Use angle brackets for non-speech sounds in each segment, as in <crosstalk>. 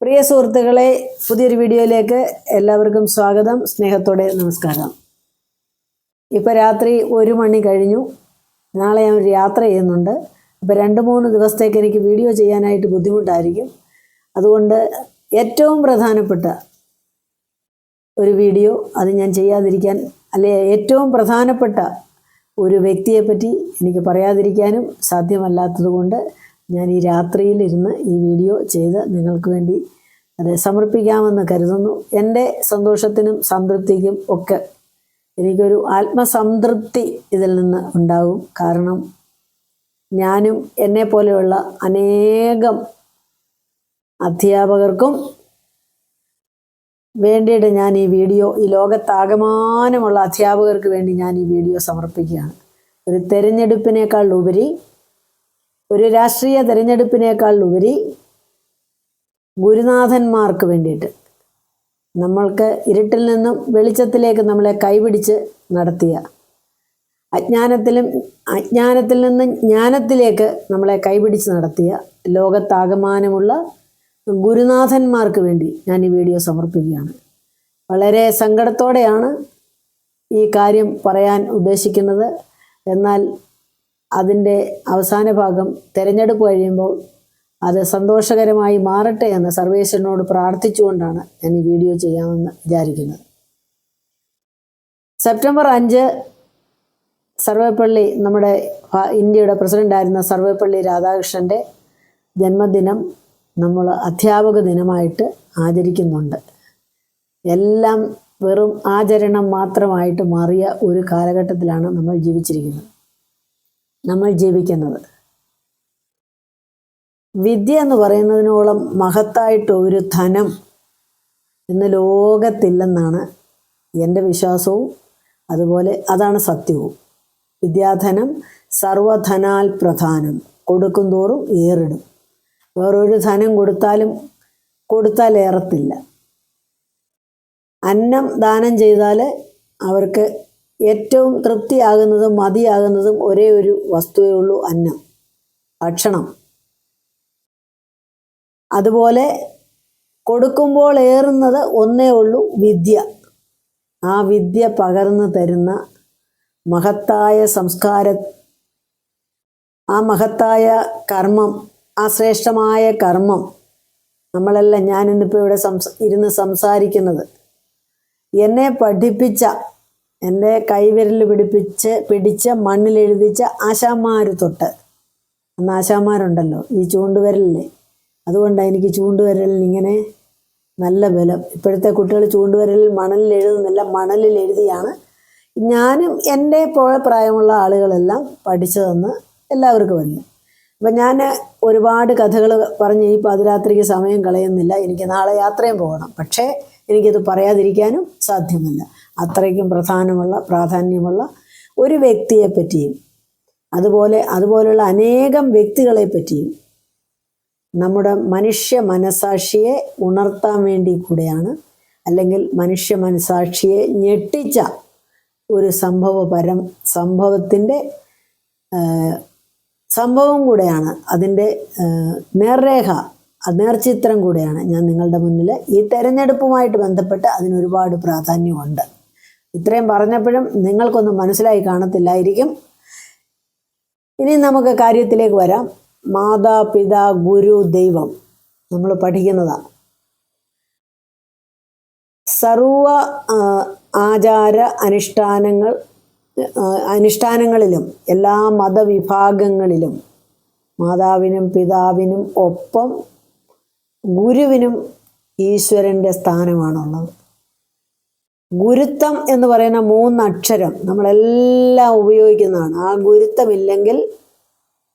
പ്രിയ സുഹൃത്തുക്കളെ പുതിയൊരു വീഡിയോയിലേക്ക് എല്ലാവർക്കും സ്വാഗതം. സ്നേഹത്തോടെ നമസ്കാരം. ഇപ്പോൾ രാത്രി ഒരു മണി കഴിഞ്ഞു. നാളെ ഞാൻ ഒരു യാത്ര ചെയ്യുന്നുണ്ട്. ഇപ്പം രണ്ട് മൂന്ന് ദിവസത്തേക്ക് എനിക്ക് വീഡിയോ ചെയ്യാനായിട്ട് ബുദ്ധിമുട്ടായിരിക്കും. അതുകൊണ്ട് ഏറ്റവും പ്രധാനപ്പെട്ട ഒരു വീഡിയോ അത് ഞാൻ ചെയ്യാതിരിക്കാൻ അല്ലെ ഏറ്റവും പ്രധാനപ്പെട്ട ഒരു വ്യക്തിയെപ്പറ്റി എനിക്ക് പറയാതിരിക്കാനും സാധ്യമല്ലാത്തതുകൊണ്ട് ഞാൻ ഈ രാത്രിയിലിരുന്ന് ഈ വീഡിയോ ചെയ്ത് നിങ്ങൾക്ക് വേണ്ടി അത് സമർപ്പിക്കാമെന്ന് കരുതുന്നു. എന്റെ സന്തോഷത്തിനും സംതൃപ്തിക്കും ഒക്കെ എനിക്കൊരു ആത്മസംതൃപ്തി ഇതിൽ നിന്ന് ഉണ്ടാകും. കാരണം ഞാനും എന്നെ പോലെയുള്ള അനേകം അധ്യാപകർക്കും വേണ്ടിയിട്ട് ഞാൻ ഈ വീഡിയോ ഈ ലോകത്താകമാനമുള്ള അധ്യാപകർക്ക് വേണ്ടി ഞാൻ ഈ വീഡിയോ സമർപ്പിക്കുകയാണ്. ഒരു തെരഞ്ഞെടുപ്പിനേക്കാൾ ഉപരി ഒരു രാഷ്ട്രീയ തെരഞ്ഞെടുപ്പിനേക്കാൾ ഉപരി ഗുരുനാഥന്മാർക്ക് വേണ്ടിയിട്ട് നമ്മൾക്ക് ഇരുട്ടിൽ നിന്നും വെളിച്ചത്തിലേക്ക് നമ്മളെ കൈപിടിച്ച് നടത്തിയ അജ്ഞാനത്തിലും അജ്ഞാനത്തിൽ നിന്നും ജ്ഞാനത്തിലേക്ക് നമ്മളെ കൈപിടിച്ച് നടത്തിയ ലോകത്താകമാനമുള്ള ഗുരുനാഥന്മാർക്ക് വേണ്ടി ഞാൻ ഈ വീഡിയോ സമർപ്പിക്കുകയാണ്. വളരെ സങ്കടത്തോടെയാണ് ഈ കാര്യം പറയാൻ ഉദ്ദേശിക്കുന്നത്. എന്നാൽ അതിന്റെ അവസാന ഭാഗം തിരഞ്ഞെടുപ്പ് കഴിയുമ്പോൾ അത് സന്തോഷകരമായി മാറട്ടെ എന്ന് സർവേശ്വരനോട് പ്രാർത്ഥിച്ചുകൊണ്ടാണ് ഞാൻ ഈ വീഡിയോ ചെയ്യാമെന്ന് വിചാരിക്കുന്നത്. സെപ്റ്റംബർ അഞ്ച് സർവേപ്പള്ളി നമ്മുടെ ഇന്ത്യയുടെ പ്രസിഡന്റായിരുന്ന സർവേപ്പള്ളി രാധാകൃഷ്ണന്റെ ജന്മദിനം നമ്മൾ അധ്യാപക ദിനമായിട്ട് ആചരിക്കുന്നുണ്ട്. എല്ലാം വെറും ആചരണം മാത്രമായിട്ട് മാറിയ ഒരു കാലഘട്ടത്തിലാണ് നമ്മൾ ജീവിച്ചിരിക്കുന്നത്. നമ്മൾ ജീവിക്കുന്നത്. വിദ്യ എന്ന് പറയുന്നതിനോളം മഹത്തായിട്ട് ഒരു ധനം ഇന്ന് ലോകത്തില്ലെന്നാണ് എന്റെ വിശ്വാസവും. അതുപോലെ അതാണ് സത്യവും. വിദ്യാധനം സർവധനാൽ പ്രധാനം. കൊടുക്കും തോറും ഏറിടും. വേറൊരു ധനം കൊടുത്താലും കൊടുത്താൽ ഏറത്തില്ല. അന്നം ദാനം ചെയ്താൽ അവർക്ക് ഏറ്റവും തൃപ്തിയാകുന്നതും മതിയാകുന്നതും ഒരേ ഒരു വസ്തുവേ ഉള്ളൂ അന്നം. ഭക്ഷണം. അതുപോലെ കൊടുക്കുമ്പോൾ ഏറുന്നത് ഒന്നേ ഉള്ളൂ വിദ്യ. ആ വിദ്യ പകർന്നു തരുന്ന മഹത്തായ സംസ്കാര ആ മഹത്തായ കർമ്മം ആ ശ്രേഷ്ഠമായ കർമ്മം. നമ്മളെല്ലാം ഞാനിന്നിപ്പോൾ ഇവിടെ സംസ ഇരുന്ന് സംസാരിക്കുന്നത്. എന്നെ പഠിപ്പിച്ച എന്റെ കൈവിരൽ പിടിപ്പിച്ച് പിടിച്ച് മണ്ണിലെഴുതിച്ച ആശാമാർ തൊട്ട്. അന്ന് ആശാമാരുണ്ടല്ലോ ഈ ചൂണ്ടുവിരലില്ലേ അതുകൊണ്ടാണ് എനിക്ക് ചൂണ്ടുവിരലിന് ഇങ്ങനെ നല്ല ബലം. ഇപ്പോഴത്തെ കുട്ടികൾ ചൂണ്ടുവിരലിൽ മണലിൽ എഴുതുന്നില്ല മണലിൽ എഴുതിയാണ്. ഞാനും എന്റെ പോലെ പ്രായമുള്ള ആളുകളെല്ലാം പഠിച്ചതെന്ന് എല്ലാവർക്കും വന്നു അപ്പം ഞാൻ ഒരുപാട് കഥകൾ പറഞ്ഞ് ഈ പാതിരാത്രിക്ക് സമയം കളയുന്നില്ല. എനിക്ക് നാളെ യാത്രയും പോകണം. പക്ഷേ എനിക്കത് പറയാതിരിക്കാനും സാധ്യമല്ല. അത്രയ്ക്കും പ്രധാനമുള്ള പ്രാധാന്യമുള്ള ഒരു വ്യക്തിയെ പറ്റിയും അതുപോലെ അതുപോലുള്ള അനേകം വ്യക്തികളെ പറ്റിയും നമ്മുടെ മനുഷ്യ മനസാക്ഷിയെ ഉണർത്താൻ വേണ്ടി കൂടെയാണ് അല്ലെങ്കിൽ മനുഷ്യ മനസാക്ഷിയെ ഞെട്ടിച്ച ഒരു സംഭവപരം സംഭവത്തിന്റെ സംഭവം കൂടെയാണ്. അതിന്റെ നേർരേഖ നേർചിത്രം കൂടെയാണ് ഞാൻ നിങ്ങളുടെ മുന്നിൽ ഈ തെരഞ്ഞെടുപ്പുമായിട്ട് ബന്ധപ്പെട്ട് അതിനൊരുപാട് പ്രാധാന്യമുണ്ട്. ഇത്രയും പറഞ്ഞപ്പോഴും നിങ്ങൾക്കൊന്നും മനസ്സിലായി കാണത്തില്ലായിരിക്കും. ഇനി നമുക്ക് കാര്യത്തിലേക്ക് വരാം. മാതാപിതാ ഗുരു ദൈവം നമ്മൾ പഠിക്കുന്നതാണ് സർവ ആചാര അനുഷ്ഠാനങ്ങൾ അനുഷ്ഠാനങ്ങളിലും എല്ലാ മതവിഭാഗങ്ങളിലും മാതാവിനും പിതാവിനും ഒപ്പം ഗുരുവിനും ഈശ്വരന്റെ സ്ഥാനമാണുള്ളത്. ഗുരുത്വം എന്ന് പറയുന്ന മൂന്നക്ഷരം നമ്മളെല്ലാം ഉപയോഗിക്കുന്നതാണ്. ആ ഗുരുത്വമില്ലെങ്കിൽ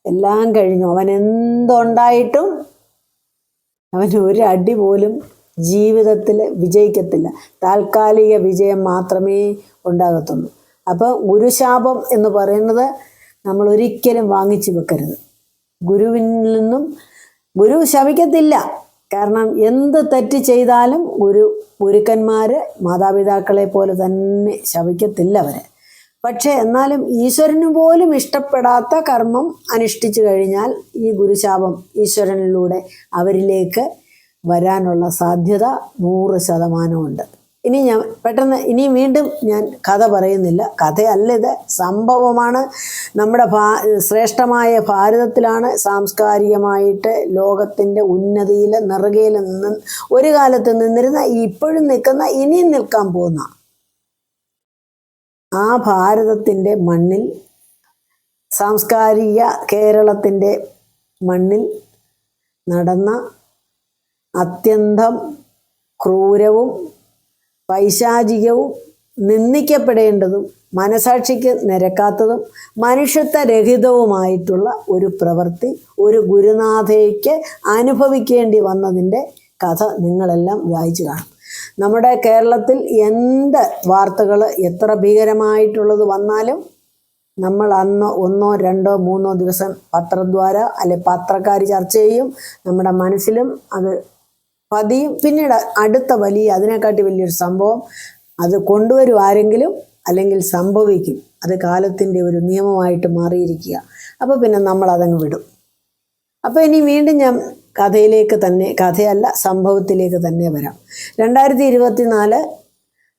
എല്ലാം കഴിഞ്ഞു. അവൻ എന്തുണ്ടായിട്ടും അവൻ ഒരു അടി പോലും ജീവിതത്തിൽ വിജയിക്കത്തില്ല. താൽക്കാലിക വിജയം മാത്രമേ ഉണ്ടാകത്തുള്ളൂ. അപ്പോൾ ഗുരുശാപം എന്ന് പറയുന്നത് നമ്മൾ ഒരിക്കലും വാങ്ങിച്ചു വെക്കരുത്. ഗുരുവിൽ നിന്നും ഗുരു ശപിക്കത്തില്ല. കാരണം എന്ത് തെറ്റ് ചെയ്താലും ഒരു ഗുരുക്കന്മാർ മാതാപിതാക്കളെ പോലെ തന്നെ ശവിക്കത്തില്ല അവരെ. പക്ഷേ എന്നാലും ഈശ്വരന് പോലും ഇഷ്ടപ്പെടാത്ത കർമ്മം അനുഷ്ഠിച്ചു കഴിഞ്ഞാൽ ഈ ഗുരുശാപം ഈശ്വരനിലൂടെ അവരിലേക്ക് വരാനുള്ള സാധ്യത നൂറ് ശതമാനമുണ്ട്. ഇനി ഞാൻ പെട്ടെന്ന് ഇനി വീണ്ടും ഞാൻ കഥ പറയുന്നില്ല. കഥയല്ല ഇത്. സംഭവമാണ് നമ്മുടെ ഭാ ശ്രേഷ്ഠമായ ഭാരതത്തിലാണ് സാംസ്കാരികമായിട്ട് ലോകത്തിന്റെ ഉന്നതിയിൽ നിറകയിൽ നിന്ന് ഒരു കാലത്ത് നിന്നിരുന്ന ഇപ്പോഴും നിൽക്കുന്ന ഇനിയും നിൽക്കാൻ പോകുന്ന ആ ഭാരതത്തിന്റെ മണ്ണിൽ സാംസ്കാരിക കേരളത്തിന്റെ മണ്ണിൽ നടന്ന അത്യന്തം ക്രൂരവും പൈശാചികവും നിന്ദിക്കപ്പെടേണ്ടതും മനസാക്ഷിക്ക് നിരക്കാത്തതും മനുഷ്യത്വരഹിതവുമായിട്ടുള്ള ഒരു പ്രവൃത്തി ഒരു ഗുരുനാഥയ്ക്ക് അനുഭവിക്കേണ്ടി വന്നതിന്റെ കഥ നിങ്ങളെല്ലാം വായിച്ചു കാണും. നമ്മുടെ കേരളത്തിൽ എന്ത് വാർത്തകൾ എത്ര ഭീകരമായിട്ടുള്ളത് വന്നാലും നമ്മൾ അന്ന് ഒന്നോ രണ്ടോ മൂന്നോ ദിവസം പത്രദ്വാര അല്ലെ പത്രക്കാർ ചർച്ച ചെയ്യും. നമ്മുടെ മനസ്സിലും അത് പതിയും. പിന്നീട് അടുത്ത വലിയ അതിനെക്കാട്ടി വലിയൊരു സംഭവം അത് കൊണ്ടുവരും ആരെങ്കിലും അല്ലെങ്കിൽ സംഭവിക്കും. അത് കാലത്തിന്റെ ഒരു നിയമമായിട്ട് മാറിയിരിക്കുക. അപ്പോൾ പിന്നെ നമ്മൾ അതങ്ങ് വിടും. അപ്പോൾ ഇനി വീണ്ടും ഞാൻ കഥയിലേക്ക് തന്നെ കഥയല്ല സംഭവത്തിലേക്ക് തന്നെ വരാം. രണ്ടായിരത്തി ഇരുപത്തി നാല്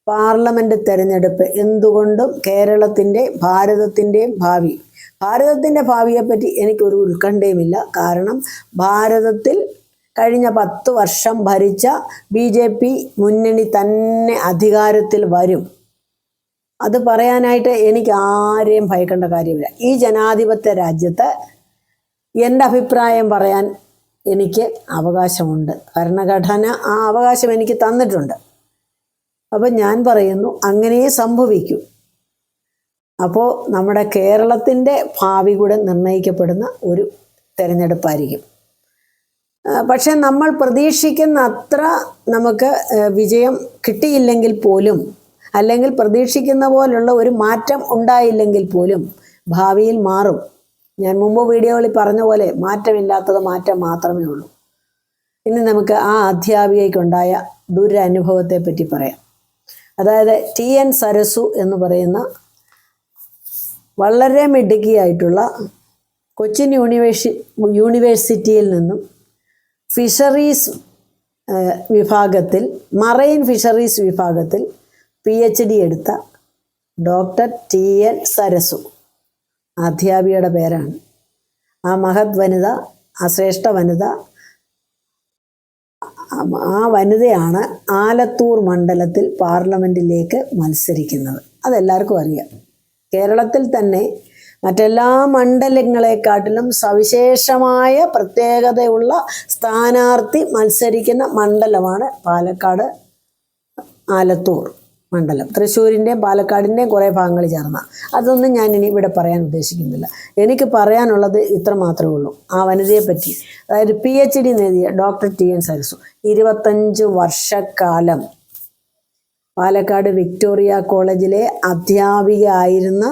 പാർലമെന്റ് തെരഞ്ഞെടുപ്പ് എന്തുകൊണ്ടും കേരളത്തിന്റെ ഭാരതത്തിന്റെയും ഭാവി. ഭാരതത്തിന്റെ ഭാവിയെപ്പറ്റി എനിക്കൊരു ഉത്കണ്ഠയുമില്ല. കാരണം ഭാരതത്തിൽ കഴിഞ്ഞ പത്ത് വർഷം ഭരിച്ച ബി ജെ പി മുന്നണി തന്നെ അധികാരത്തിൽ വരും. അത് പറയാനായിട്ട് എനിക്ക് ആരെയും ഭയക്കേണ്ട കാര്യമില്ല. ഈ ജനാധിപത്യ രാജ്യത്ത് എന്റെ അഭിപ്രായം പറയാൻ എനിക്ക് അവകാശമുണ്ട്. ഭരണഘടന ആ അവകാശം എനിക്ക് തന്നിട്ടുണ്ട്. അപ്പം ഞാൻ പറയുന്നു അങ്ങനെ സംഭവിക്കൂ. അപ്പോൾ നമ്മുടെ കേരളത്തിന്റെ ഭാവി കൂടെ നിർണയിക്കപ്പെടുന്ന ഒരു തെരഞ്ഞെടുപ്പായിരിക്കും. പക്ഷെ നമ്മൾ പ്രതീക്ഷിക്കുന്ന അത്ര നമുക്ക് വിജയം കിട്ടിയില്ലെങ്കിൽ പോലും അല്ലെങ്കിൽ പ്രതീക്ഷിക്കുന്ന പോലുള്ള ഒരു മാറ്റം ഉണ്ടായില്ലെങ്കിൽ പോലും ഭാവിയിൽ മാറും. ഞാൻ മുമ്പ് വീഡിയോകളിൽ പറഞ്ഞ പോലെ മാറ്റമില്ലാത്തത് മാറ്റം മാത്രമേ ഉള്ളൂ. ഇനി നമുക്ക് ആ അധ്യാപികയ്ക്കുണ്ടായ ദുരനുഭവത്തെ പറ്റി പറയാം. അതായത് ടി എൻ സരസു എന്ന് പറയുന്ന വളരെ മിടുക്കിയായിട്ടുള്ള കൊച്ചിൻ യൂണിവേഴ്സി യൂണിവേഴ്സിറ്റിയിൽ നിന്നും ഫിഷറീസ് വിഭാഗത്തിൽ മറൈൻ ഫിഷറീസ് വിഭാഗത്തിൽ പി എച്ച് ഡി എടുത്ത ഡോക്ടർ ടി എൻ സരസു. അധ്യാപികയുടെ പേരാണ്. ആ മഹത് വനിത ആ ശ്രേഷ്ഠ വനിത ആ- വനിതയാണ് ആലത്തൂർ മണ്ഡലത്തിൽ പാർലമെന്റിലേക്ക് മത്സരിക്കുന്നത്. അതെല്ലാവർക്കും അറിയാം. കേരളത്തിൽ തന്നെ മറ്റെല്ലാ മണ്ഡലങ്ങളെക്കാട്ടിലും സവിശേഷമായ പ്രത്യേകതയുള്ള സ്ഥാനാർത്ഥി മത്സരിക്കുന്ന മണ്ഡലമാണ് പാലക്കാട് ആലത്തൂർ മണ്ഡലം. തൃശ്ശൂരിന്റെയും പാലക്കാടിന്റെയും കുറേ ഭാഗങ്ങൾ ചേർന്ന. അതൊന്നും ഞാൻ ഇനി ഇവിടെ പറയാൻ ഉദ്ദേശിക്കുന്നില്ല. എനിക്ക് പറയാനുള്ളത് ഇത്ര മാത്രമേ ഉള്ളൂ. ആ വനിതയെ പറ്റി. അതായത് പി എച്ച് ഡി നേടിയ ഡോക്ടർ ടി എൻ സരസു. ഇരുപത്തഞ്ച് വർഷക്കാലം പാലക്കാട് വിക്ടോറിയ കോളേജിലെ അധ്യാപികയായിരുന്ന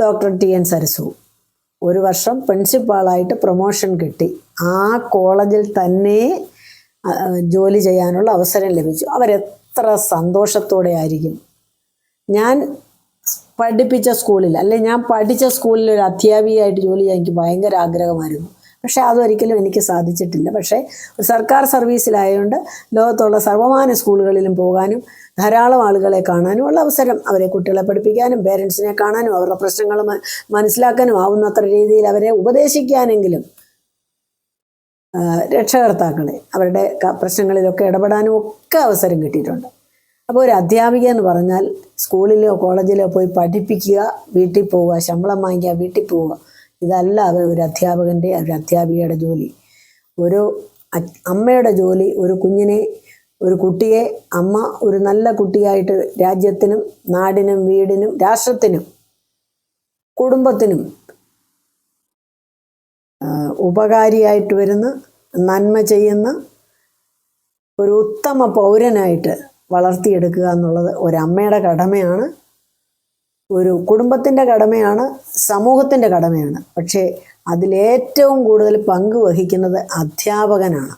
ഡോക്ടർ ടി എൻ സരസു. ഒരു വർഷം പ്രിൻസിപ്പാളായിട്ട് പ്രൊമോഷൻ കിട്ടി. ആ കോളേജിൽ തന്നെ ജോലി ചെയ്യാനുള്ള അവസരം ലഭിച്ചു. അവരെത്ര സന്തോഷത്തോടെ ആയിരിക്കും ഞാൻ പഠിപ്പിച്ച സ്കൂളിൽ അല്ലെ ഞാൻ പഠിച്ച സ്കൂളിൽ ഒരു അധ്യാപികയായിട്ട് ജോലി ചെയ്യാൻ എനിക്ക് ഭയങ്കര ആഗ്രഹമായിരുന്നു. പക്ഷേ അതൊരിക്കലും എനിക്ക് സാധിച്ചിട്ടില്ല. പക്ഷേ സർക്കാർ സർവീസിലായതുകൊണ്ട് ലോകത്തുള്ള സർവമാന സ്കൂളുകളിലും പോകാനും ധാരാളം ആളുകളെ കാണാനും ഉള്ള അവസരം അവരെ കുട്ടികളെ പഠിപ്പിക്കാനും പേരൻസിനെ കാണാനും അവരുടെ പ്രശ്നങ്ങൾ മനസ്സിലാക്കാനും ആവുന്നത്ര രീതിയിൽ അവരെ ഉപദേശിക്കാനെങ്കിലും രക്ഷകർത്താക്കളെ അവരുടെ പ്രശ്നങ്ങളിലൊക്കെ ഇടപെടാനും ഒക്കെ അവസരം കിട്ടിയിട്ടുണ്ട്. അപ്പോൾ ഒരു അധ്യാപിക എന്ന് പറഞ്ഞാൽ സ്കൂളിലോ കോളേജിലോ പോയി പഠിപ്പിക്കുക വീട്ടിൽ പോവുക ശമ്പളം വാങ്ങിക്കുക വീട്ടിൽ പോവുക ഇതല്ല ഒരു അധ്യാപകന്റെ ഒരു അധ്യാപികയുടെ ജോലി. ഒരു അമ്മയുടെ ജോലി ഒരു കുഞ്ഞിനെ ഒരു കുട്ടിയെ അമ്മ ഒരു നല്ല കുട്ടിയായിട്ട് രാജ്യത്തിനും നാടിനും വീടിനും രാഷ്ട്രത്തിനും കുടുംബത്തിനും ഉപകാരിയായിട്ട് വരുന്ന നന്മ ചെയ്യുന്ന ഒരു ഉത്തമ പൗരനായിട്ട് വളർത്തിയെടുക്കുക എന്നുള്ളത് ഒരമ്മയുടെ കടമയാണ്. ഒരു കുടുംബത്തിന്റെ കടമയാണ് സമൂഹത്തിന്റെ കടമയാണ്. പക്ഷേ അതിലേറ്റവും കൂടുതൽ പങ്ക് വഹിക്കുന്നത് അധ്യാപകനാണ്.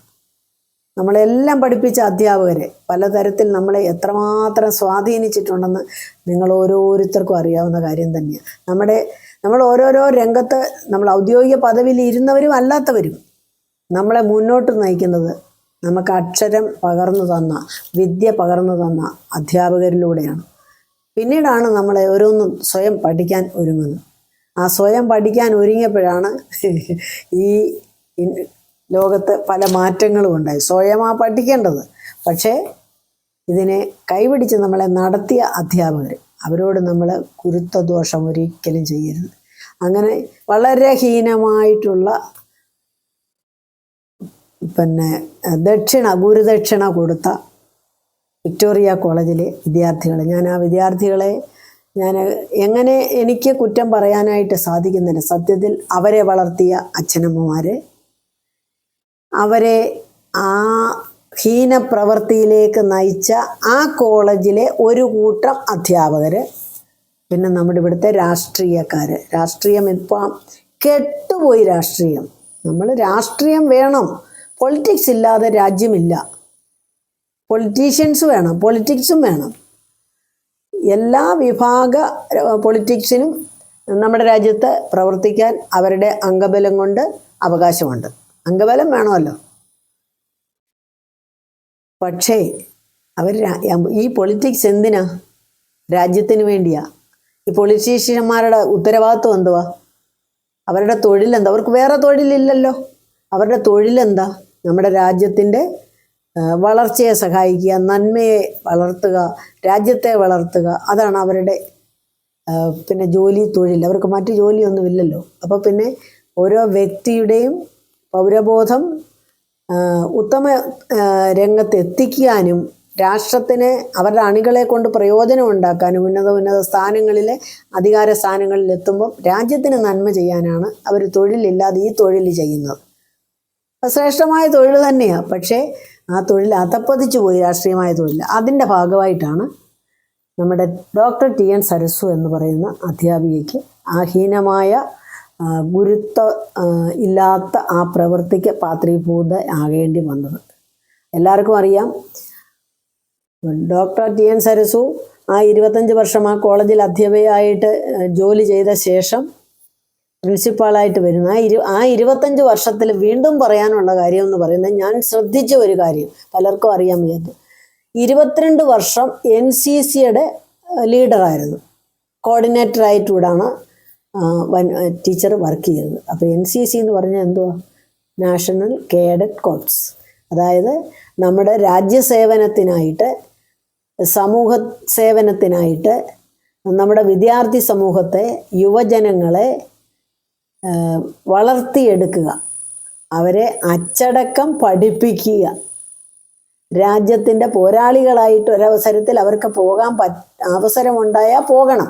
നമ്മളെല്ലാം പഠിപ്പിച്ച അധ്യാപകരെ പലതരത്തിൽ നമ്മളെ എത്രമാത്രം സ്വാധീനിച്ചിട്ടുണ്ടെന്ന് നിങ്ങൾ ഓരോരുത്തർക്കും അറിയാവുന്ന കാര്യം തന്നെയാണ്. നമ്മുടെ നമ്മൾ ഓരോരോ രംഗത്ത് നമ്മൾ ഔദ്യോഗിക പദവിയിൽ ഇരുന്നവരും അല്ലാത്തവരും നമ്മളെ മുന്നോട്ട് നയിക്കുന്നത് നമുക്ക് അക്ഷരം പകർന്നു തന്ന വിദ്യ പകർന്നു തന്ന അധ്യാപകരിലൂടെയാണ്. പിന്നീടാണ് നമ്മളെ ഓരോന്നും സ്വയം പഠിക്കാൻ ഒരുങ്ങുന്നത്. ആ സ്വയം പഠിക്കാൻ ഒരുങ്ങിയപ്പോഴാണ് ഈ ലോകത്ത് പല മാറ്റങ്ങളും ഉണ്ടായി സ്വയമാ പഠിക്കേണ്ടത്. പക്ഷേ ഇതിനെ കൈപിടിച്ച് നമ്മളെ നടത്തിയ അധ്യാപകർ അവരോട് നമ്മൾ കുരുത്തദോഷം ഒരിക്കലും ചെയ്യരുത്. അങ്ങനെ വളരെ ഹീനമായിട്ടുള്ള പിന്നെ ദക്ഷിണ ഗുരുദക്ഷിണ കൊടുത്ത വിക്ടോറിയ കോളേജിലെ വിദ്യാർത്ഥികൾ ഞാൻ ആ വിദ്യാർത്ഥികളെ ഞാൻ എങ്ങനെ എനിക്ക് കുറ്റം പറയാനായിട്ട് സാധിക്കുന്നില്ല. സത്യത്തിൽ അവരെ വളർത്തിയ അച്ഛനമ്മമാരെ അവരെ ആ ഹീന പ്രവൃത്തിയിലേക്ക് നയിച്ച ആ കോളേജിലെ ഒരു കൂട്ടം അധ്യാപകർ പിന്നെ നമ്മുടെ ഇവിടുത്തെ രാഷ്ട്രീയക്കാർ രാഷ്ട്രീയം ഇപ്പം കെട്ടുപോയി രാഷ്ട്രീയം. നമ്മൾ രാഷ്ട്രീയം വേണം. പൊളിറ്റിക്സ് ഇല്ലാതെ രാജ്യമില്ല. പൊളിറ്റീഷ്യൻസ് വേണം പൊളിറ്റിക്സും വേണം. എല്ലാ വിഭാഗ പൊളിറ്റിക്സിനും നമ്മുടെ രാജ്യത്ത് പ്രവർത്തിക്കാൻ അവരുടെ അംഗബലം കൊണ്ട് അവകാശമുണ്ട്. അംഗബലം വേണമല്ലോ. പക്ഷേ അവർ ഈ പൊളിറ്റിക്സ് എന്തിനാ? രാജ്യത്തിന് വേണ്ടിയാ. ഈ പൊളിറ്റീഷ്യന്മാരുടെ ഉത്തരവാദിത്വം എന്തുവാ? അവരുടെ തൊഴിലെന്താ അവർക്ക് വേറെ തൊഴിലില്ലല്ലോ. അവരുടെ തൊഴിലെന്താ നമ്മുടെ രാജ്യത്തിന്റെ വളർച്ചയെ സഹായിക്കുക നന്മയെ വളർത്തുക രാജ്യത്തെ വളർത്തുക. അതാണ് അവരുടെ പിന്നെ ജോലി തൊഴിൽ. അവർക്ക് മറ്റു ജോലിയൊന്നുമില്ലല്ലോ. അപ്പോൾ പിന്നെ ഓരോ വ്യക്തിയുടെയും പൗരബോധം ഉത്തമ രംഗത്ത് എത്തിക്കാനും രാഷ്ട്രത്തിന് അവരുടെ അണികളെ കൊണ്ട് പ്രയോജനം ഉണ്ടാക്കാനും ഉന്നത ഉന്നത സ്ഥാനങ്ങളിലെ അധികാര സ്ഥാനങ്ങളിൽ എത്തുമ്പം രാജ്യത്തിന് നന്മ ചെയ്യാനാണ് അവർ തൊഴിലില്ലാതെ ഈ തൊഴിൽ ചെയ്യുന്നത്. ശ്രേഷ്ഠമായ തൊഴിൽ തന്നെയാണ് പക്ഷേ ആ തൊഴിൽ അതപ്പതിച്ചു പോയി രാഷ്ട്രീയമായ തൊഴിൽ. അതിന്റെ ഭാഗമായിട്ടാണ് നമ്മുടെ ഡോക്ടർ ടി എൻ സരസു എന്ന് പറയുന്ന അധ്യാപികയ്ക്ക് ആ ഗുരുത്വ ഇല്ലാത്ത ആ പ്രവൃത്തിക്ക് പാത്രീഭൂത ആകേണ്ടി വന്നത്. എല്ലാവർക്കും അറിയാം. ഡോക്ടർ ടി എൻ സരസു ആ ഇരുപത്തഞ്ച് വർഷം ആ കോളേജിൽ അധ്യാപകയായിട്ട് ജോലി ചെയ്ത ശേഷം പ്രിൻസിപ്പാളായിട്ട് വരുന്ന. ആ ഇരു ആ ഇരുപത്തഞ്ച് വർഷത്തിൽ വീണ്ടും പറയാനുള്ള കാര്യം എന്ന് പറയുന്നത് ഞാൻ ശ്രദ്ധിച്ച ഒരു കാര്യം. പലർക്കും അറിയാൻ വയ്യാത്ത. ഇരുപത്തിരണ്ട് വർഷം എൻ സി സിയുടെ ലീഡറായിരുന്നു. കോർഡിനേറ്ററായിട്ടൂടാണ് ടീച്ചർ വർക്ക് ചെയ്തത്. അപ്പോൾ എൻ സി സി എന്ന് പറഞ്ഞാൽ എന്തുവാ? National cadet corps. അതായത് നമ്മുടെ രാജ്യസേവനത്തിനായിട്ട് സമൂഹ സേവനത്തിനായിട്ട് നമ്മുടെ വിദ്യാർത്ഥി സമൂഹത്തെ യുവജനങ്ങളെ വളർത്തിയെടുക്കുക. അവരെ അച്ചടക്കം പഠിപ്പിക്കുക. രാജ്യത്തിന്റെ പോരാളികളായിട്ട് ഒരവസരത്തിൽ അവർക്ക് പോകാൻ പറ്റ അവസരമുണ്ടായാൽ പോകണം.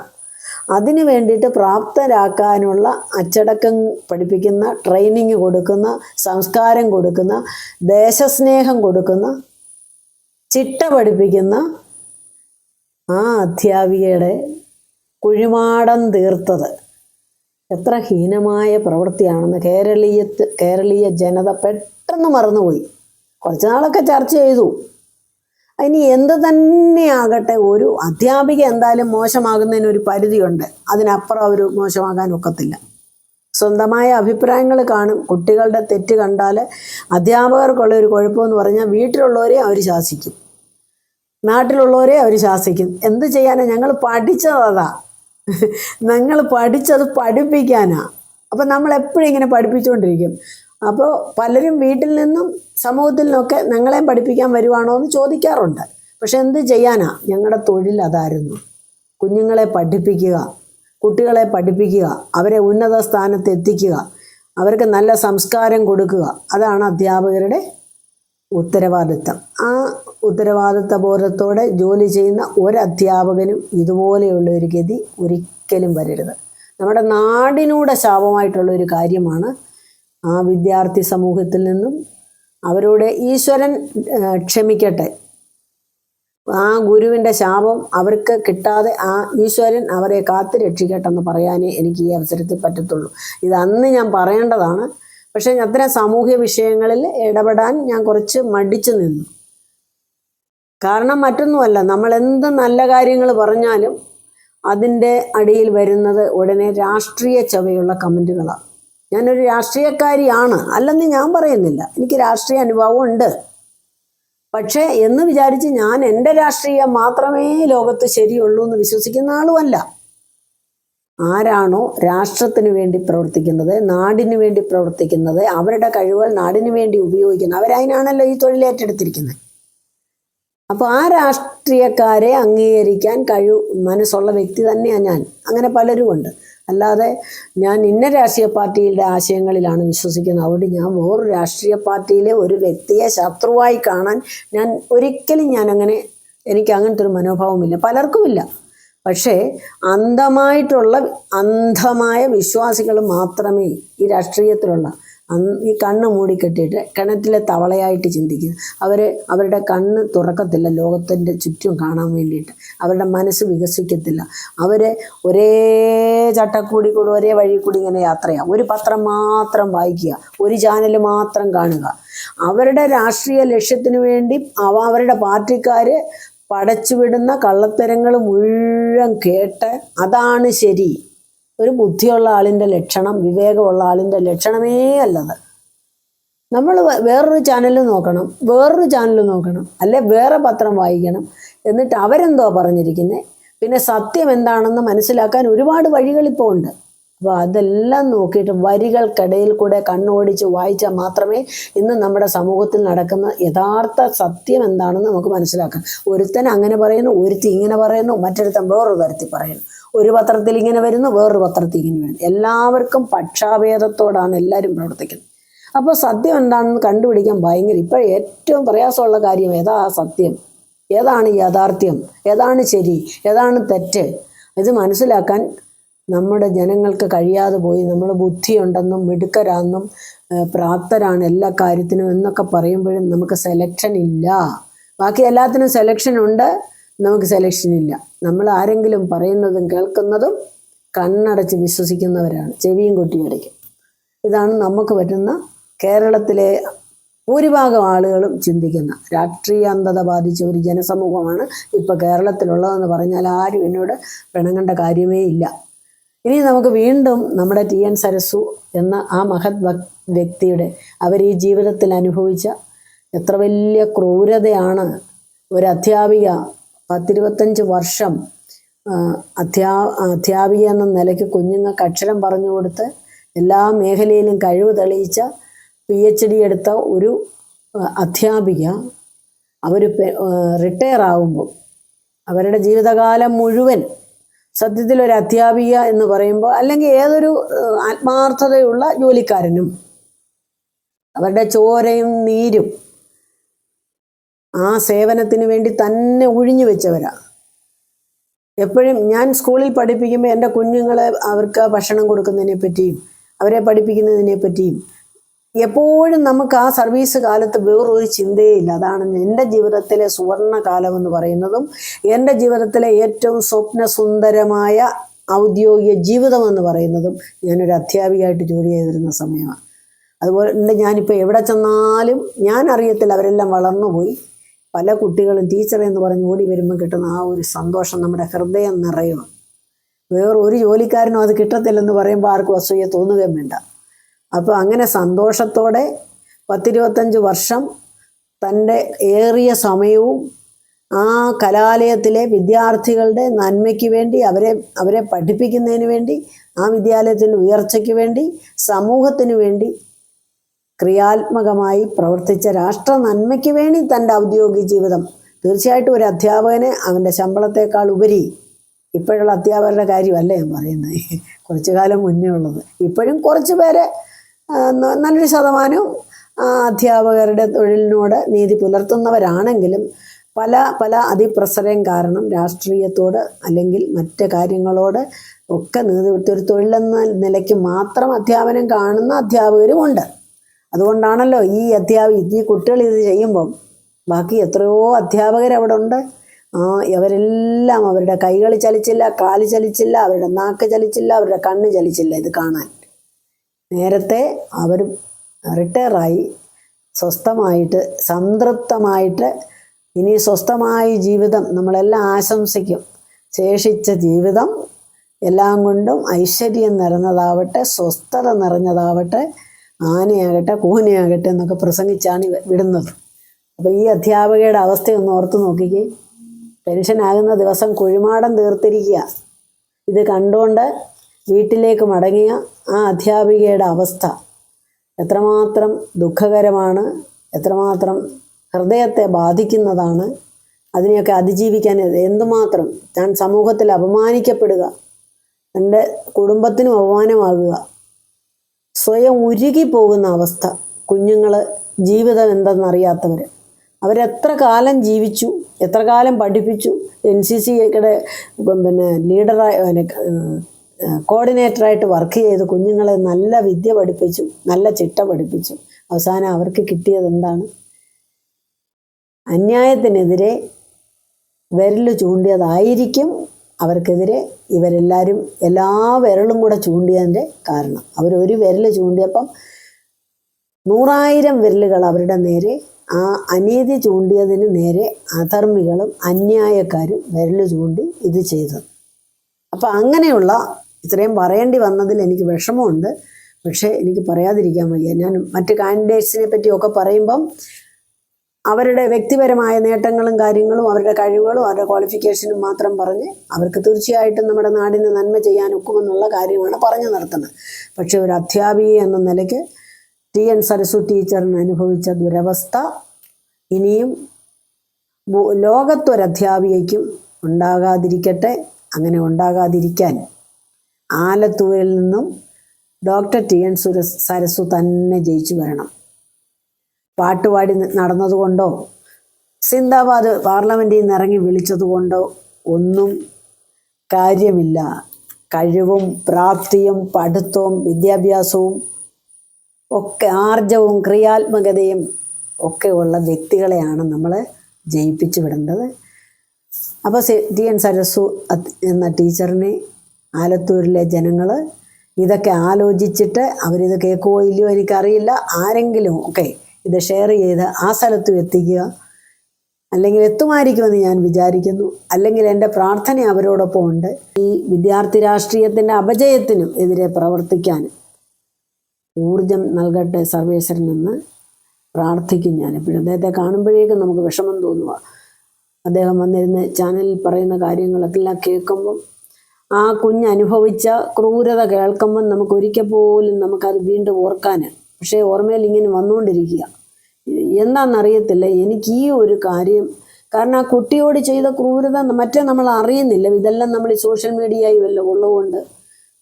അതിനു വേണ്ടിയിട്ട് പ്രാപ്തരാക്കാനുള്ള അച്ചടക്കം പഠിപ്പിക്കുന്ന ട്രെയിനിങ് കൊടുക്കുന്ന സംസ്കാരം കൊടുക്കുന്ന ദേശസ്നേഹം കൊടുക്കുന്ന ചിട്ട പഠിപ്പിക്കുന്ന ആ അധ്യാപികയുടെ കുഴിമാടം തീർത്തത്. എത്ര ഹീനമായ പ്രവൃത്തിയാണെന്ന് കേരളീയത്ത് കേരളീയ ജനത പെട്ടെന്ന് മറന്നുപോയി. കുറച്ച് നാളൊക്കെ ചർച്ച ചെയ്തു. ഇനി എന്ത് തന്നെയാകട്ടെ ഒരു അധ്യാപിക എന്തായാലും മോശമാകുന്നതിന് ഒരു പരിധിയുണ്ട്. അതിനപ്പുറം അവർ മോശമാകാൻ ഒക്കത്തില്ല. സ്വന്തമായ അഭിപ്രായങ്ങൾ കാണും. കുട്ടികളുടെ തെറ്റ് കണ്ടാൽ അധ്യാപകർക്കുള്ള ഒരു കുഴപ്പമെന്ന് പറഞ്ഞാൽ വീട്ടിലുള്ളവരെ അവർ ശാസിക്കും. നാട്ടിലുള്ളവരെ അവർ ശാസിക്കും. എന്ത് ചെയ്യാനാണ് ഞങ്ങൾ പഠിച്ചതാ. <laughs> ഞങ്ങൾ പഠിച്ചത് പഠിപ്പിക്കാനാ. അപ്പം നമ്മൾ എപ്പോഴും ഇങ്ങനെ പഠിപ്പിച്ചുകൊണ്ടിരിക്കും. അപ്പോൾ പലരും വീട്ടിൽ നിന്നും സമൂഹത്തിൽ നിന്നൊക്കെ ഞങ്ങളെ പഠിപ്പിക്കാൻ വരുവാണോ എന്ന് ചോദിക്കാറുണ്ട്. പക്ഷെ എന്ത് ചെയ്യാനാ? ഞങ്ങളുടെ തൊഴിൽ അതായിരുന്നു. കുഞ്ഞുങ്ങളെ പഠിപ്പിക്കുക കുട്ടികളെ പഠിപ്പിക്കുക അവരെ ഉന്നത സ്ഥാനത്ത് എത്തിക്കുക അവർക്ക് നല്ല സംസ്കാരം കൊടുക്കുക. അതാണ് അധ്യാപകരുടെ ഉത്തരവാദിത്തം. ആ ഉത്തരവാദിത്ത ബോധത്തോടെ ജോലി ചെയ്യുന്ന ഒരു അധ്യാപകനും ഇതുപോലെയുള്ള ഒരു ഗതി ഒരിക്കലും വരരുത്. നമ്മുടെ നാടിനൂടെ ശാപമായിട്ടുള്ള ഒരു കാര്യമാണ് ആ വിദ്യാർത്ഥി സമൂഹത്തിൽ നിന്നും അവരോട് ഈശ്വരൻ ക്ഷമിക്കട്ടെ. ആ ഗുരുവിന്റെ ശാപം അവർക്ക് കിട്ടാതെ ആ ഈശ്വരൻ അവരെ കാത്തു രക്ഷിക്കട്ടെ എന്ന് പറയാനേ എനിക്ക് ഈ അവസരത്തിൽ പറ്റത്തുള്ളൂ. ഇത് അന്ന് ഞാൻ പറയേണ്ടതാണ്. പക്ഷേ അത്തരം സാമൂഹ്യ വിഷയങ്ങളിൽ ഇടപെടാൻ ഞാൻ കുറച്ച് മടിച്ചു നിന്നു. കാരണം മറ്റൊന്നുമല്ല നമ്മൾ എന്ത് നല്ല കാര്യങ്ങൾ പറഞ്ഞാലും അതിന്റെ അടിയിൽ വരുന്നത് ഉടനെ രാഷ്ട്രീയ ചവയുള്ള കമന്റുകളാണ് ഞാനൊരു രാഷ്ട്രീയക്കാരിയാണ് അല്ലെന്ന് ഞാൻ പറയുന്നില്ല. എനിക്ക് രാഷ്ട്രീയ അനുഭവം ഉണ്ട്. പക്ഷേ എന്ന് വിചാരിച്ച് ഞാൻ എന്റെ രാഷ്ട്രീയം മാത്രമേ ലോകത്ത് ശരിയുള്ളൂ എന്ന് വിശ്വസിക്കുന്ന ആളുമല്ല. ആരാണോ രാഷ്ട്രത്തിന് വേണ്ടി പ്രവർത്തിക്കുന്നത് നാടിന് വേണ്ടി പ്രവർത്തിക്കുന്നത് അവരുടെ കഴിവുകൾ നാടിന് വേണ്ടി ഉപയോഗിക്കുന്നത് അവരതിനാണല്ലോ ഈ തൊഴിൽ ഏറ്റെടുത്തിരിക്കുന്നത്. അപ്പോൾ ആ രാഷ്ട്രീയക്കാരെ അംഗീകരിക്കാൻ കഴിവ് മനസ്സുള്ള വ്യക്തി തന്നെയാണ് ഞാൻ. അങ്ങനെ പലരും ഉണ്ട് അല്ലാതെ ഞാൻ ഇന്ന രാഷ്ട്രീയ പാർട്ടിയുടെ ആശയങ്ങളിലാണ് വിശ്വസിക്കുന്നത്. അതുകൊണ്ട് ഞാൻ വേറൊരു രാഷ്ട്രീയ പാർട്ടിയിലെ ഒരു വ്യക്തിയെ ശത്രുവായി കാണാൻ ഞാൻ ഒരിക്കലും ഞാൻ അങ്ങനെ എനിക്ക് അങ്ങനത്തെ ഒരു മനോഭാവമില്ല. പലർക്കുമില്ല. പക്ഷേ അന്ധമായിട്ടുള്ള അന്ധമായ വിശ്വാസികൾ മാത്രമേ ഈ രാഷ്ട്രീയത്തിലുള്ള ഈ കണ്ണ് മൂടിക്കെട്ടിയിട്ട് കിണറ്റിലെ തവളയായിട്ട് ചിന്തിക്കുക അവർ അവരുടെ കണ്ണ് തുറക്കത്തില്ല. ലോകത്തിന്റെ ചുറ്റും കാണാൻ വേണ്ടിയിട്ട്. അവരുടെ മനസ്സ് വികസിക്കത്തില്ല. അവർ ഒരേ ചട്ടക്കൂടി കൂടി ഒരേ വഴി കൂടി ഇങ്ങനെ യാത്രയാണ് ഒരു പത്രം മാത്രം വായിക്കുക. ഒരു ചാനൽ മാത്രം കാണുക. അവരുടെ രാഷ്ട്രീയ ലക്ഷ്യത്തിന് വേണ്ടി അവ അവരുടെ പാർട്ടിക്കാർ പടച്ചുവിടുന്ന കള്ളത്തരങ്ങൾ മുഴുവൻ കേട്ട് അതാണ് ശരി. ഒരു ബുദ്ധിയുള്ള ആളിന്റെ ലക്ഷണം വിവേകമുള്ള ആളിന്റെ ലക്ഷണമേ അല്ലത്. നമ്മൾ വേറൊരു ചാനൽ നോക്കണം വേറൊരു ചാനൽ നോക്കണം അല്ലെ വേറെ പത്രം വായിക്കണം എന്നിട്ട് അവരെന്തോ പറഞ്ഞിരിക്കുന്നത് പിന്നെ സത്യം എന്താണെന്ന് മനസ്സിലാക്കാൻ ഒരുപാട് വഴികളിപ്പോൾ ഉണ്ട്. അപ്പോൾ അതെല്ലാം നോക്കിയിട്ട് വരികൾക്കിടയിൽ കൂടെ കണ്ണോടിച്ച് വായിച്ചാൽ മാത്രമേ ഇന്ന് നമ്മുടെ സമൂഹത്തിൽ നടക്കുന്ന യഥാർത്ഥ സത്യം എന്താണെന്ന് നമുക്ക് മനസ്സിലാക്കാം. ഒരുത്തൻ അങ്ങനെ പറയുന്നു ഒരുത്തി ഇങ്ങനെ പറയുന്നു മറ്റൊരുത്തൻ വേറൊരു തരത്തിൽ പറയുന്നു. ഒരു പത്രത്തിൽ ഇങ്ങനെ വരുന്നു വേറൊരു പത്രത്തിൽ ഇങ്ങനെ വരുന്നു. എല്ലാവർക്കും പക്ഷാഭേദത്തോടാണ് എല്ലാവരും പ്രവർത്തിക്കുന്നത്. അപ്പോൾ സത്യം എന്താണെന്ന് കണ്ടുപിടിക്കാൻ ഭയങ്കര ഇപ്പോൾ ഏറ്റവും പ്രയാസമുള്ള കാര്യം ഏതാ സത്യം? ഏതാണ് യാഥാർത്ഥ്യം? ഏതാണ് ശരി? ഏതാണ് തെറ്റ്? ഇത് മനസ്സിലാക്കാൻ നമ്മുടെ ജനങ്ങൾക്ക് കഴിയാതെ പോയി. നമ്മൾ ബുദ്ധിയുണ്ടെന്നും മിടുക്കരാന്നും പ്രാപ്തരാണ് എല്ലാ കാര്യത്തിനും എന്നൊക്കെ പറയുമ്പോഴും നമുക്ക് സെലക്ഷൻ ഇല്ല. ബാക്കി എല്ലാത്തിനും സെലക്ഷൻ ഉണ്ട് നമുക്ക് സെലക്ഷൻ ഇല്ല. നമ്മൾ ആരെങ്കിലും പറയുന്നതും കേൾക്കുന്നതും കണ്ണടച്ച് വിശ്വസിക്കുന്നവരാണ്. ചെവിയും കൊട്ടിയടയ്ക്കും ഇതാണ് നമുക്ക് പറ്റുന്ന കേരളത്തിലെ ഭൂരിഭാഗം ആളുകളും ചിന്തിക്കുന്ന രാഷ്ട്രീയ അന്ധത ബാധിച്ച ഒരു ജനസമൂഹമാണ് ഇപ്പോൾ കേരളത്തിലുള്ളതെന്ന് പറഞ്ഞാൽ ആരും എന്നോട് പിണങ്ങേണ്ട കാര്യമേ ഇല്ല. ഇനി നമുക്ക് വീണ്ടും നമ്മുടെ ടി എൻ സരസു എന്ന ആ മഹത് വ്യക്തിയുടെ അവർ ഈ ജീവിതത്തിൽ അനുഭവിച്ച എത്ര വലിയ ക്രൂരതയാണ് ഒരു അധ്യാപിക പത്തിരുപത്തഞ്ച് വർഷം അധ്യാ അധ്യാപിക എന്ന നിലയ്ക്ക് കുഞ്ഞുങ്ങൾക്ക് അക്ഷരം പറഞ്ഞു കൊടുത്ത് എല്ലാ മേഖലയിലും കഴിവ് തെളിയിച്ച പി എച്ച് ഡി എടുത്ത ഒരു അധ്യാപിക അവർ റിട്ടയർ ആകുമ്പോൾ അവരുടെ ജീവിതകാലം മുഴുവൻ സത്യത്തിൽ ഒരു അധ്യാപിക എന്ന് പറയുമ്പോൾ അല്ലെങ്കിൽ ഏതൊരു ആത്മാർത്ഥതയുള്ള ജോലിക്കാരനും അവരുടെ ചോരയും നീരും ആ സേവനത്തിന് വേണ്ടി തന്നെ ഒഴിഞ്ഞു വെച്ചവരാ. എപ്പോഴും ഞാൻ സ്കൂളിൽ പഠിപ്പിക്കുമ്പോൾ എന്റെ കുഞ്ഞുങ്ങളെ അവർക്ക് ഭക്ഷണം കൊടുക്കുന്നതിനെ പറ്റിയും അവരെ പഠിപ്പിക്കുന്നതിനെ പറ്റിയും എപ്പോഴും നമുക്ക് ആ സർവീസ് കാലത്ത് വേറൊരു ചിന്തയില്ല. അതാണ് എന്റെ ജീവിതത്തിലെ സുവർണ കാലം എന്ന് പറയുന്നതും എന്റെ ജീവിതത്തിലെ ഏറ്റവും സ്വപ്നസുന്ദരമായ ഔദ്യോഗിക ജീവിതം എന്ന് പറയുന്നതും ഞാനൊരു അധ്യാപികയായിട്ട് ജോലി ചെയ്തിരുന്ന സമയമാണ്. അതുപോലെ ഞാനിപ്പോൾ എവിടെ ചെന്നാലും ഞാൻ അറിയത്തില്ല അവരെല്ലാം വളർന്നുപോയി. പല കുട്ടികളും ടീച്ചർ എന്ന് പറഞ്ഞ് ഓടി വരുമ്പോൾ കിട്ടുന്ന ആ ഒരു സന്തോഷം നമ്മുടെ ഹൃദയം നിറയുന്നു വേറെ ഒരു ജോലിക്കാരനും അത് കിട്ടത്തില്ലെന്ന് പറയുമ്പോൾ ആർക്കും അസൂയ തോന്നുകയും വേണ്ട. അപ്പോൾ അങ്ങനെ സന്തോഷത്തോടെ പത്തിരുപത്തഞ്ച് വർഷം തന്റെ ഏറിയ സമയവും ആ കലാലയത്തിലെ വിദ്യാർത്ഥികളുടെ നന്മയ്ക്ക് വേണ്ടി അവരെ അവരെ പഠിപ്പിക്കുന്നതിന് വേണ്ടി ആ വിദ്യാലയത്തിന്റെ ഉയർച്ചയ്ക്ക് വേണ്ടി സമൂഹത്തിന് വേണ്ടി ക്രിയാത്മകമായി പ്രവർത്തിച്ച രാഷ്ട്ര നന്മയ്ക്ക് വേണ്ടി തന്റെ ഔദ്യോഗിക ജീവിതം. തീർച്ചയായിട്ടും ഒരു അധ്യാപകന് അവന്റെ ശമ്പളത്തേക്കാൾ ഉപരി ഇപ്പോഴുള്ള അധ്യാപകരുടെ കാര്യമല്ല ഞാൻ പറയുന്നത്. കുറച്ചു കാലം മുന്നേ ഉള്ളത്. ഇപ്പോഴും കുറച്ച് പേര് നല്ലൊരു ശതമാനവും അധ്യാപകരുടെ തൊഴിലിനോട് നീതി പുലർത്തുന്നവരാണെങ്കിലും പല പല അതിപ്രസരം കാരണം രാഷ്ട്രീയത്തോട് അല്ലെങ്കിൽ മറ്റ് കാര്യങ്ങളോട് ഒക്കെ നീതി ഒരു തൊഴിലെന്ന നിലയ്ക്ക് മാത്രം അധ്യാപനം കാണുന്ന അധ്യാപകരുമുണ്ട് അതുകൊണ്ടാണല്ലോ ഈ അധ്യാപക ഈ കുട്ടികൾ ഇത് ചെയ്യുമ്പം ബാക്കി എത്രയോ അധ്യാപകർ അവിടെ ഉണ്ട്. ആ അവരെല്ലാം അവരുടെ കൈകൾ ചലിച്ചില്ല കാൽ ചലിച്ചില്ല അവരുടെ നാക്ക് ചലിച്ചില്ല അവരുടെ കണ്ണ് ചലിച്ചില്ല ഇത് കാണാൻ. നേരത്തെ അവർ റിട്ടയറായി സ്വസ്ഥമായിട്ട് സംതൃപ്തമായിട്ട് ഇനി സ്വസ്ഥമായ ജീവിതം നമ്മളെല്ലാം ആശംസിക്കും. ശേഷിച്ച ജീവിതം എല്ലാം കൊണ്ടും ഐശ്വര്യം നിറഞ്ഞതാവട്ടെ സ്വസ്ഥത നിറഞ്ഞതാവട്ടെ ആനയാകട്ടെ കൂനയാകട്ടെ എന്നൊക്കെ പ്രസംഗിച്ചാണ് വിടുന്നത്. അപ്പോൾ ഈ അധ്യാപകയുടെ അവസ്ഥയൊന്ന് ഓർത്ത് നോക്കിക്കേ. പെൻഷനാകുന്ന ദിവസം കുഴിമാടം തീർത്തിരിക്കുക. ഇത് കണ്ടുകൊണ്ട് വീട്ടിലേക്ക് മടങ്ങിയ ആ അധ്യാപികയുടെ അവസ്ഥ എത്രമാത്രം ദുഃഖകരമാണ് എത്രമാത്രം ഹൃദയത്തെ ബാധിക്കുന്നതാണ്. അതിനെയൊക്കെ അതിജീവിക്കാൻ എന്തുമാത്രം ഞാൻ സമൂഹത്തിൽ അപമാനിക്കപ്പെടുക എന്റെ കുടുംബത്തിനും അപമാനമാകുക സ്വയം ഉരുകി പോകുന്ന അവസ്ഥ. കുഞ്ഞുങ്ങൾ ജീവിതം എന്തെന്നറിയാത്തവർ അവരെത്ര കാലം ജീവിച്ചു എത്ര കാലം പഠിപ്പിച്ചു എൻ സി സിയുടെ പിന്നെ ലീഡറായി കോർഡിനേറ്ററായിട്ട് വർക്ക് ചെയ്ത് കുഞ്ഞുങ്ങളെ നല്ല വിദ്യ പഠിപ്പിച്ചു നല്ല ചിട്ട പഠിപ്പിച്ചു. അവസാനം അവർക്ക് കിട്ടിയത് എന്താണ്? അന്യായത്തിനെതിരെ വിരൽ ചൂണ്ടിയതായിരിക്കും അവർക്കെതിരെ ഇവരെല്ലാവരും എല്ലാ വിരലും കൂടെ ചൂണ്ടിയതിന്റെ കാരണം. അവർ ഒരു വിരൽ ചൂണ്ടിയപ്പം നൂറായിരം വിരലുകൾ അവരുടെ നേരെ ആ അനീതി ചൂണ്ടിയതിന് നേരെ അധർമ്മികളും അന്യായക്കാരും വിരൽ ചൂണ്ടി ഇത് ചെയ്തത്. അപ്പം അങ്ങനെയുള്ള ഇത്രയും പറയേണ്ടി വന്നതിൽ എനിക്ക് വിഷമമുണ്ട്. പക്ഷേ എനിക്ക് പറയാതിരിക്കാൻ വയ്യ. ഞാൻ മറ്റ് കാൻഡിഡേറ്റ്സിനെ പറ്റിയൊക്കെ പറയുമ്പം അവരുടെ വ്യക്തിപരമായ നേട്ടങ്ങളും കാര്യങ്ങളും അവരുടെ കഴിവുകളും അവരുടെ ക്വാളിഫിക്കേഷനും മാത്രം പറഞ്ഞ് അവർക്ക് തീർച്ചയായിട്ടും നമ്മുടെ നാടിന് നന്മ ചെയ്യാൻ ഒക്കുമെന്നുള്ള കാര്യമാണ് പറഞ്ഞു നടത്തുന്നത്. പക്ഷേ ഒരു അധ്യാപിക എന്ന നിലയ്ക്ക് ടി. എൻ. സരസു ടീച്ചറിന് അനുഭവിച്ച ദുരവസ്ഥ ഇനിയും ലോകത്തൊരധ്യാപികയ്ക്കും ഉണ്ടാകാതിരിക്കട്ടെ അങ്ങനെ ഉണ്ടാകാതിരിക്കാൻ ആലത്തൂരിൽ നിന്നും ഡോക്ടർ ടി. എൻ. സുര സരസു തന്നെ ജയിച്ചു വരണം. പാട്ടുപാടി നടന്നതുകൊണ്ടോ? സിന്ദാബാദ് പാർലമെന്റിൽ നിന്ന് ഇറങ്ങി വിളിച്ചതുകൊണ്ടോ? ഒന്നും കാര്യമില്ല. കഴിവും പ്രാപ്തിയും പഠിത്തവും വിദ്യാഭ്യാസവും ഒക്കെ ആർജവും ക്രിയാത്മകതയും ഒക്കെ ഉള്ള വ്യക്തികളെയാണ് നമ്മൾ ജയിപ്പിച്ചു വിടേണ്ടത്. അപ്പോൾ ടി എൻ സരസു എന്ന ടീച്ചറിനെ ആലത്തൂരിലെ ജനങ്ങൾ ഇതൊക്കെ ആലോചിച്ചിട്ട് അവരിത് കേൾക്കുമോ ഇല്ലയോ എനിക്കറിയില്ല. ആരെങ്കിലും ഒക്കെ ഇത് ഷെയർ ചെയ്ത് ആ സ്ഥലത്തും എത്തിക്കുക. അല്ലെങ്കിൽ എത്തുമായിരിക്കുമെന്ന് ഞാൻ വിചാരിക്കുന്നു. അല്ലെങ്കിൽ എന്റെ പ്രാർത്ഥന അവരോടൊപ്പം ഉണ്ട്. ഈ വിദ്യാർത്ഥി രാഷ്ട്രീയത്തിന്റെ അപജയത്തിനും എതിരെ പ്രവർത്തിക്കാനും ഊർജം നൽകട്ടെ സർവേശ്വരനെന്ന് പ്രാർത്ഥിക്കും ഞാൻ എപ്പോഴും. അദ്ദേഹത്തെ കാണുമ്പോഴേക്കും നമുക്ക് വിഷമം തോന്നുക. അദ്ദേഹം വന്നിരുന്ന് ചാനലിൽ പറയുന്ന കാര്യങ്ങളൊക്കെ എല്ലാം കേൾക്കുമ്പം ആ കുഞ്ഞ് അനുഭവിച്ച ക്രൂരത കേൾക്കുമ്പം നമുക്ക് ഒരിക്കൽ പോലും നമുക്കത് വീണ്ടും ഓർക്കാൻ പക്ഷേ ഓർമ്മയിൽ ഇങ്ങനെ വന്നുകൊണ്ടിരിക്കുക. എന്താണെന്നറിയത്തില്ല. എനിക്ക് ഈ ഒരു കാര്യം കാരണം ആ കുട്ടിയോട് ചെയ്ത ക്രൂരത മറ്റേ നമ്മൾ അറിയുന്നില്ല. ഇതെല്ലാം നമ്മൾ ഈ സോഷ്യൽ മീഡിയയിൽ വല്ല ഉള്ളതുകൊണ്ട്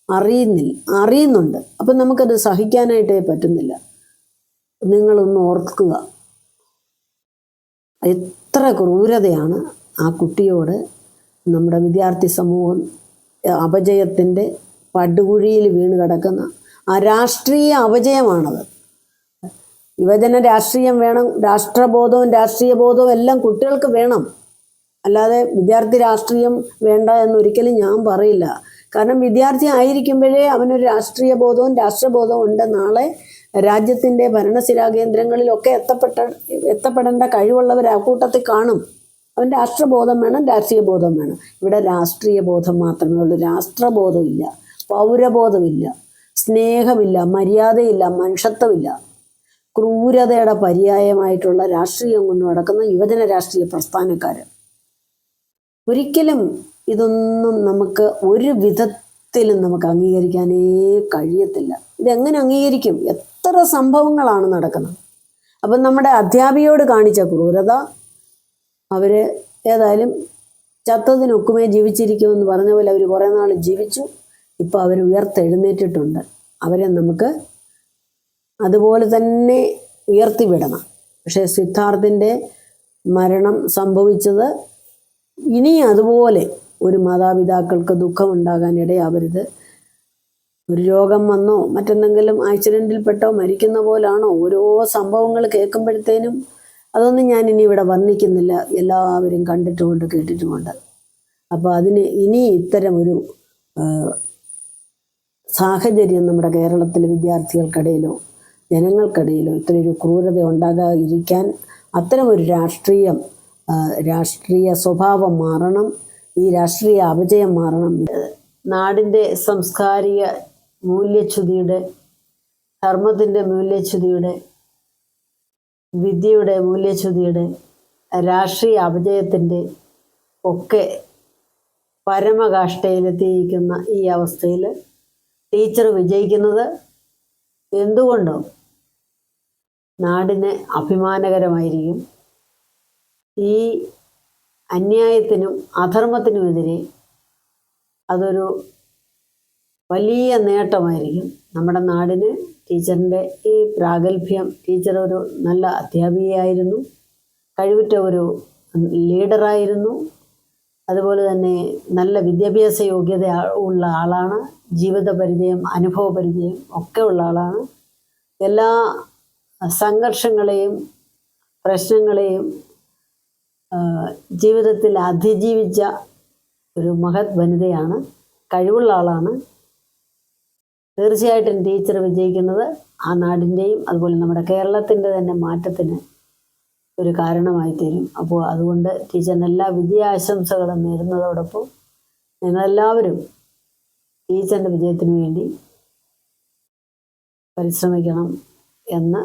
അറിയുന്നില്ല അറിയുന്നുണ്ട്. അപ്പം നമുക്കത് സഹിക്കാനായിട്ടേ പറ്റുന്നില്ല. നിങ്ങളൊന്ന് ഓർക്കുക. എത്ര ക്രൂരതയാണ് ആ കുട്ടിയോട് നമ്മുടെ വിദ്യാർത്ഥി സമൂഹം അപജയത്തിന്റെ പടുകുഴിയിൽ വീണ് കിടക്കുന്ന ആ രാഷ്ട്രീയ അപജയമാണത് യുവജന രാഷ്ട്രീയം വേണം രാഷ്ട്രബോധവും രാഷ്ട്രീയ ബോധവും എല്ലാം കുട്ടികൾക്ക് വേണം. അല്ലാതെ വിദ്യാർത്ഥി രാഷ്ട്രീയം വേണ്ട എന്നൊരിക്കലും ഞാൻ പറയില്ല. കാരണം വിദ്യാർത്ഥി ആയിരിക്കുമ്പോഴേ അവനൊരു രാഷ്ട്രീയ ബോധവും രാഷ്ട്രബോധവും ഉണ്ട് നാളെ രാജ്യത്തിന്റെ ഭരണസിരാ കേന്ദ്രങ്ങളിലൊക്കെ എത്തപ്പെട്ട എത്തപ്പെടേണ്ട കഴിവുള്ളവർ ആ കൂട്ടത്തിൽ കാണും. അവൻ രാഷ്ട്രബോധം വേണം രാഷ്ട്രീയ ബോധം വേണം. ഇവിടെ രാഷ്ട്രീയ ബോധം മാത്രമേ ഉള്ളൂ. രാഷ്ട്രബോധമില്ല പൗരബോധമില്ല. സ്നേഹമില്ല മര്യാദയില്ല മനുഷ്യത്വമില്ല. ക്രൂരതയുടെ പര്യായമായിട്ടുള്ള രാഷ്ട്രീയം കൊണ്ട് നടക്കുന്ന യുവജന രാഷ്ട്രീയ പ്രസ്ഥാനക്കാർ ഒരിക്കലും ഇതൊന്നും നമുക്ക് ഒരു വിധത്തിലും നമുക്ക് അംഗീകരിക്കാനേ കഴിയത്തില്ല. ഇതെങ്ങനെ അംഗീകരിക്കും? എത്ര സംഭവങ്ങളാണ് നടക്കുന്നത്? അപ്പം നമ്മുടെ അധ്യാപികയോട് കാണിച്ച ക്രൂരത അവർ ഏതായാലും ചത്തതിനൊക്കുമേ ജീവിച്ചിരിക്കുമെന്ന് പറഞ്ഞ പോലെ അവർ കുറേ നാൾ ജീവിച്ചു. ഇപ്പോൾ അവർ ഉയർത്തെഴുന്നേറ്റിട്ടുണ്ട്. അവരെ നമുക്ക് അതുപോലെ തന്നെ ഉയർത്തിവിടണം. പക്ഷേ സിദ്ധാർത്ഥിന്റെ മരണം സംഭവിച്ചത് ഇനി അതുപോലെ ഒരു മാതാപിതാക്കൾക്ക് ദുഃഖമുണ്ടാകാൻ ഇടയാവരുത് ഒരു രോഗം വന്നോ മറ്റെന്തെങ്കിലും ആക്സിഡന്റിൽപ്പെട്ടോ മരിക്കുന്ന പോലാണോ ഓരോ സംഭവങ്ങൾ കേൾക്കുമ്പോഴത്തേനും അതൊന്നും ഞാൻ ഇനി ഇവിടെ വർണിക്കുന്നില്ല. എല്ലാവരും കണ്ടിട്ടുമുണ്ട് കേട്ടിട്ടുമുണ്ട്. അപ്പോൾ അതിന് ഇനി ഇത്തരം ഒരു സാഹചര്യം നമ്മുടെ കേരളത്തിലെ വിദ്യാർത്ഥികൾക്കിടയിലോ ജനങ്ങൾക്കിടയിലോ ഇത്രയൊരു ക്രൂരത ഉണ്ടാകാതിരിക്കാൻ അത്തരമൊരു രാഷ്ട്രീയം രാഷ്ട്രീയ സ്വഭാവം മാറണം ഈ രാഷ്ട്രീയ അപജയം മാറണം. നാടിന്റെ സംസ്കാരിക മൂല്യച്യുതിയുടെ ധർമ്മത്തിന്റെ മൂല്യച്യുതിയുടെ വിദ്യയുടെ മൂല്യച്യുതിയുടെ രാഷ്ട്രീയ അപജയത്തിന്റെ ഒക്കെ പരമകാഷ്ടയിലെത്തിയിരിക്കുന്ന ഈ അവസ്ഥയിൽ ടീച്ചർ വിജയിക്കുന്നത് എന്തുകൊണ്ടും? നാടിന് അഭിമാനകരമായിരിക്കും. ഈ അന്യായത്തിനും അധർമ്മത്തിനുമെതിരെ അതൊരു വലിയ നേട്ടമായിരിക്കും. നമ്മുടെ നാടിന് ടീച്ചറിന്റെ ഈ പ്രാഗൽഭ്യം ടീച്ചർ ഒരു നല്ല അധ്യാപികയായിരുന്നു. കഴിവുറ്റ ഒരു ലീഡറായിരുന്നു. അതുപോലെ തന്നെ നല്ല വിദ്യാഭ്യാസ യോഗ്യത ഉള്ള ആളാണ് ജീവിത പരിചയം അനുഭവ പരിചയം ഒക്കെ ഉള്ള ആളാണ്. എല്ലാ സംഘർഷങ്ങളെയും പ്രശ്നങ്ങളെയും ജീവിതത്തിൽ അതിജീവിച്ച ഒരു മഹത് വനിതയാണ് കഴിവുള്ള ആളാണ്. തീർച്ചയായിട്ടും ടീച്ചർ വിജയിക്കുന്നത് ആ നാടിന്റെയും അതുപോലെ നമ്മുടെ കേരളത്തിന്റെ തന്നെ മാറ്റത്തിന് ഒരു കാരണമായി തീരും അപ്പോൾ അതുകൊണ്ട് ടീച്ചറിന് എല്ലാ വിജയാശംസകളും നേരുന്നതോടൊപ്പം നിങ്ങളെല്ലാവരും ടീച്ചറിന്റെ വിജയത്തിന് വേണ്ടി പരിശ്രമിക്കണം എന്ന്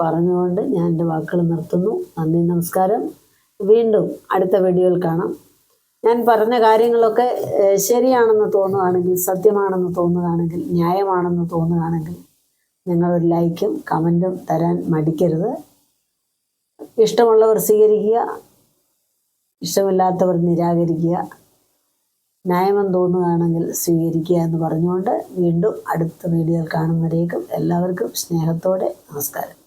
പറഞ്ഞുകൊണ്ട് ഞാൻ എന്റെ വാക്കുകൾ നിർത്തുന്നു. നന്ദി നമസ്കാരം. വീണ്ടും അടുത്ത വീഡിയോയിൽ കാണാം. ഞാൻ പറഞ്ഞ കാര്യങ്ങളൊക്കെ ശരിയാണെന്ന് തോന്നുകയാണെങ്കിൽ സത്യമാണെന്ന് തോന്നുകയാണെങ്കിൽ ന്യായമാണെന്ന് തോന്നുകയാണെങ്കിൽ നിങ്ങളൊരു ലൈക്കും കമന്റും തരാൻ മടിക്കരുത്. ഇഷ്ടമുള്ളവർ സ്വീകരിക്കുക ഇഷ്ടമില്ലാത്തവർ നിരാകരിക്കുക ന്യായമെന്ന് തോന്നുകയാണെങ്കിൽ സ്വീകരിക്കുക എന്ന് പറഞ്ഞുകൊണ്ട് വീണ്ടും അടുത്ത വീഡിയോയിൽ കാണുന്നവരേക്കും എല്ലാവർക്കും സ്നേഹത്തോടെ നമസ്കാരം.